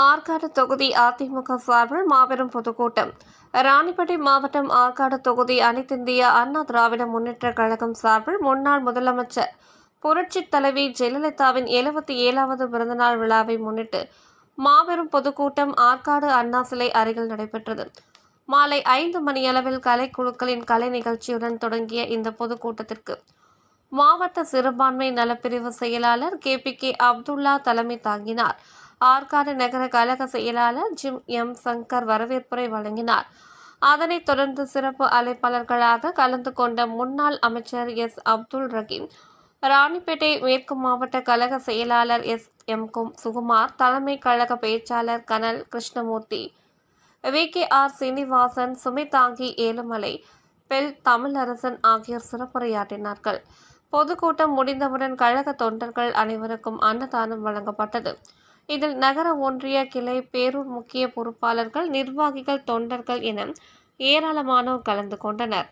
ஆற்காடு தொகுதி அதிமுக சார்பில் மாபெரும் பொதுக்கூட்டம். ராணிப்பேட்டை மாவட்டம் ஆற்காடு தொகுதி அனைத்திந்திய அண்ணா திராவிட முன்னேற்றக் கழகம் சார்பில் முன்னாள் முதலமைச்சர் புரட்சித் தலைவி ஜெயலலிதாவின் எழுபத்தி ஏழாவது பிறந்தநாள் விழாவை முன்னிட்டு மாபெரும் பொதுக்கூட்டம் ஆற்காடு அண்ணா சிலை அருகில் நடைபெற்றது. மாலை ஐந்து மணியளவில் கலைக்குழுக்களின் கலை நிகழ்ச்சியுடன் தொடங்கிய இந்த பொதுக்கூட்டத்திற்கு மாவட்ட சிறுபான்மை நலப்பிரிவு செயலாளர் கே பி கே அப்துல்லா தலைமை தாங்கினார். ஆற்காடு நகர கழக செயலாளர் ஜிம் எம் சங்கர் வரவேற்புரை வழங்கினார். அதனைத் தொடர்ந்து சிறப்பு அழைப்பாளர்களாக கலந்து கொண்ட முன்னாள் அமைச்சர் எஸ் அப்துல் ரஹீம் ராணிப்பேட்டை மேற்கு மாவட்ட கழக செயலாளர் எஸ் எம் கும் சுகுமார் தலைமை கழக பேச்சாளர் Kanal Krishnamoorthy V K R Srinivasan Sumithangi Ezhumalai Bell Tamilarasan ஆகியோர் சிறப்புரையாற்றினார்கள். பொதுக்கூட்டம் முடிந்தவுடன் கழக தொண்டர்கள் அனைவருக்கும் அன்னதானம் வழங்கப்பட்டது. இதில் நகர ஒன்றிய கிளை பேரூர் முக்கிய பொறுப்பாளர்கள் நிர்வாகிகள் தொண்டர்கள் என ஏராளமானோர் கலந்து கொண்டனர்.